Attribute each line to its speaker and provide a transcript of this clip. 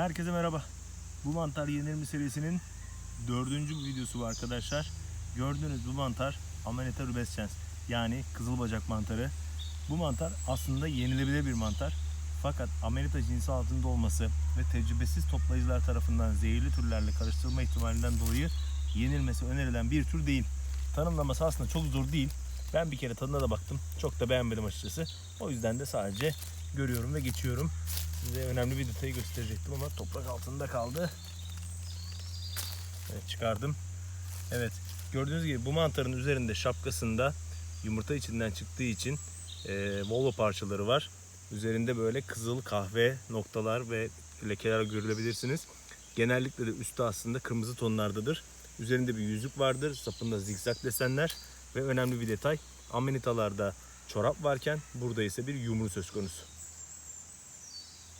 Speaker 1: Herkese merhaba. Bu mantar yenir mi serisinin dördüncü videosu bu arkadaşlar. Gördüğünüz bu mantar Amanita rubescens yani kızıl bacak mantarı. Bu mantar aslında yenilebilir bir mantar. Fakat Amanita cinsi altında olması ve tecrübesiz toplayıcılar tarafından zehirli türlerle karıştırılma ihtimalinden dolayı yenilmesi önerilen bir tür değil. Tanımlaması aslında çok zor değil. Ben bir kere tadına da baktım. Çok da beğenmedim açıkçası. O yüzden de sadece görüyorum ve geçiyorum. Size önemli bir detayı gösterecektim ama toprak altında kaldı. Evet çıkardım. Evet gördüğünüz gibi bu mantarın üzerinde şapkasında yumurta içinden çıktığı için e, Volvo parçaları var. Üzerinde böyle kızıl kahve noktalar ve lekeler görebilirsiniz. Genellikle de üstü aslında kırmızı tonlardadır. Üzerinde bir yüzük vardır. Sapında zikzak desenler ve önemli bir detay. Amanitalarda çorap varken burada ise bir yumru söz konusu.